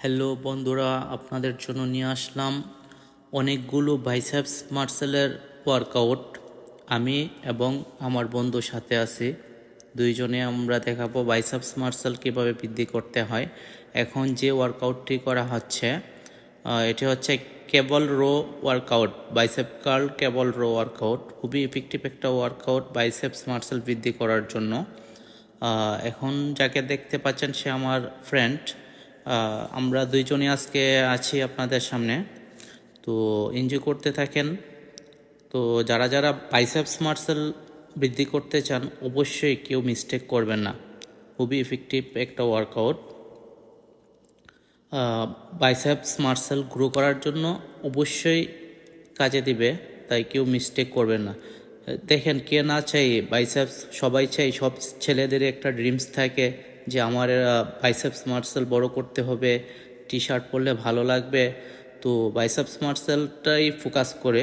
Hello বন্ধুরা, আপনাদের জন্য নিয়ে আসলাম অনেকগুলো বাইসেপস মার্সেলের ওয়ার্কআউট আমি এবং আমার বন্ধু সাথে আছি। দুইজনে আমরা দেখাবো বাইসেপস মার্সেল কীভাবে বৃদ্ধি করতে হয়। এখন যে ওয়ার্কআউটটি করা হচ্ছে এটি হচ্ছে cable row workout bicep curl cable row workout খুবই ইফেক্টিভ একটা ওয়ার্কআউট বাইসেপস মার্সেল বৃদ্ধি করার জন্য। এখন যাকে দেখতে পাচ্ছেন সে আমার ফ্রেন্ড আমরা দুইজনই আজকে আছি আপনাদের সামনে। তো এনজয় করতে থাকেন। তো যারা যারা বাইসেপস মার্সেল বৃদ্ধি করতে চান, অবশ্যই কেউ মিস্টেক করবেন না। খুবই ইফেক্টিভ একটা ওয়ার্কআউট বাইসেপস মার্সেল গ্রো করার জন্য অবশ্যই কাজে দিবে, তাই কেউ মিস্টেক করবেন না। দেখেন, কে না চাই বাইসেপস সবাই চাই সব ছেলেদের একটা ড্রিমস থাকে। যে আমার বাইসেপস মার্সেল বড় করতে হবে টি শার্ট পরলে ভালো লাগবে। তো বাইসেপস মার্সেলটাই ফোকাস করে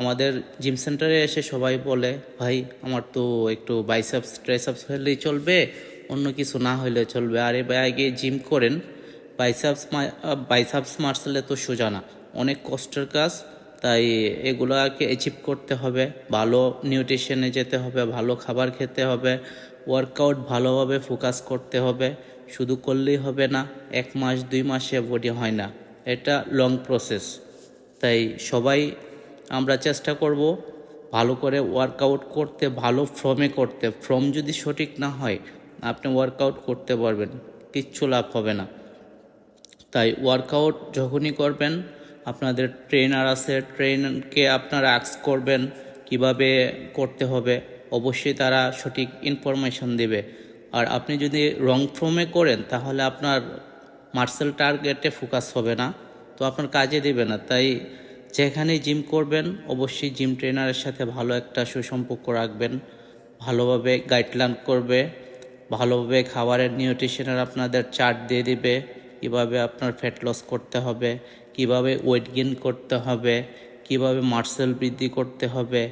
আমাদের জিম সেন্টারে এসে সবাই বলে, ভাই, আমার তো একটু বাইসেপস ট্রাইসেপস হলেই চলবে, অন্য কিছু না হলে চলবে। আরে ভাই, আগে জিম করেন বাইসাপস বাইসাপস মার্শালে তো সোজা না। অনেক কষ্টের কাজ, তাই এগুলোকে অ্যাচিভ করতে হবে। ভালো নিউট্রিশনে যেতে হবে, ভালো খাবার খেতে হবে। ওয়ার্কআউট ভালোভাবে ফোকাস করতে হবে, শুধু করলেই হবে না, এক মাস, দুই মাসে বডি হয় না। এটা লং প্রসেস তাই সবাই আমরা চেষ্টা করব ভালো করে ওয়ার্কআউট করতে, ভালো ফর্মে করতে। ফর্ম যদি সঠিক না হয়, আপনি ওয়ার্কআউট করতে পারবেন, কিচ্ছু লাভ হবে না। তাই ওয়ার্কআউট যখনই করবেন, আপনাদের ট্রেনার আছে ট্রেনকে আপনারা আক্স করবেন, কীভাবে করতে হবে অবশ্যই তারা সঠিক ইনফরমেশন দেবে। আর আপনি যদি রং ফর্মে করেন, তাহলে আপনার মার্সেল টার্গেটে ফোকাস হবে না। তো আপনার কাজে দেবে না। তাই যেখানে জিম করবেন, অবশ্যই জিম ট্রেনারের সাথে ভালো একটা সুসম্পর্ক রাখবেন। ভালোভাবে গাইডলাইন করবে। ভালোভাবে খাবারের নিউট্রিশনের আপনাদের চার্ট দিয়ে দিবে। কীভাবে আপনার ফ্যাট লস করতে হবে, কীভাবে ওয়েট গেইন করতে হবে, কীভাবে মার্সেল বৃদ্ধি করতে হবে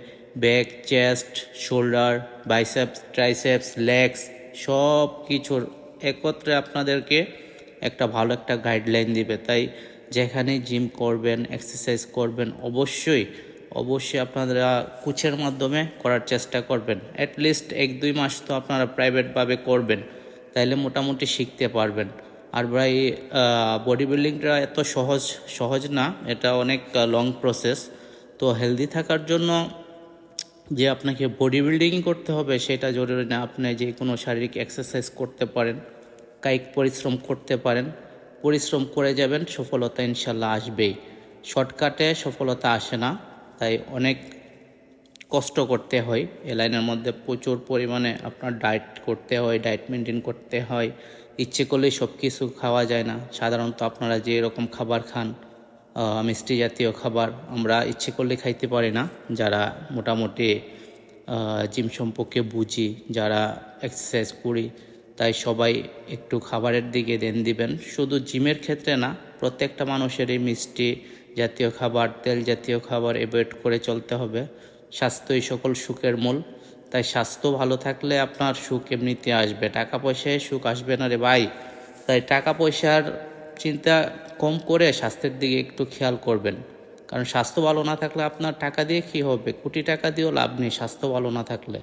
back chest shoulder biceps triceps legs সব কিছুর একত্রে আপনাদেরকে একটা ভালো একটা গাইডলাইন দিবে। তাই যেখানে জিম করবেন এক্সারসাইজ করবেন, অবশ্যই অবশ্যই আপনারা কোচের মাধ্যমে করার চেষ্টা করবেন। অ্যাটলিস্ট এক দুই মাস তো আপনারা প্রাইভেটভাবে করবেন, তাইলে মোটামুটি শিখতে পারবেন। আর ভাই বডি বিল্ডিংটা এত সহজ সহজ না, এটা অনেক লং প্রসেস তো হেলদি থাকার জন্য যে আপনাকে বডি বিল্ডিং করতে হবে, সেটা জরুরি না। আপনি যে কোনো শারীরিক এক্সারসাইজ করতে পারেন, কায়িক পরিশ্রম করতে পারেন, পরিশ্রম করে যাবেন, সফলতা ইনশাল্লাহ আসবেই। শর্টকাটে সফলতা আসে না, তাই অনেক কষ্ট করতে হয়। এ লাইনের মধ্যে প্রচুর পরিমাণে আপনার ডায়েট করতে হয় ডায়েট মেনটেন করতে হয়। ইচ্ছে করলেই সব কিছু খাওয়া যায় না। সাধারণত আপনারা যে রকম খাবার খান মিষ্টি জাতীয় খাবার আমরা ইচ্ছে করলে খাইতে পারি না। যারা মোটামুটি জিম সম্পর্কে বুঝি, যারা এক্সারসাইজ করি, তাই সবাই একটু খাবারের দিকে দেন দিবেন। শুধু জিমের ক্ষেত্রে না, প্রত্যেকটা মানুষেরই মিষ্টি জাতীয় খাবার, তেল জাতীয় খাবার অ্যাভয়েড করে চলতে হবে। স্বাস্থ্যই সকল সুখের মূল। তাই স্বাস্থ্য ভালো থাকলে আপনার সুখ এমনিতে আসবে। টাকা পয়সায় সুখ আসবে না রে ভাই। তাই টাকা পয়সার চিন্তা কম করে স্বাস্থ্যের দিকে একটু খেয়াল করবেন। কারণ স্বাস্থ্য ভালো না থাকলে আপনার টাকা দিয়ে কী হবে? কোটি টাকা দিয়েও লাভ নেই স্বাস্থ্য ভালো না থাকলে।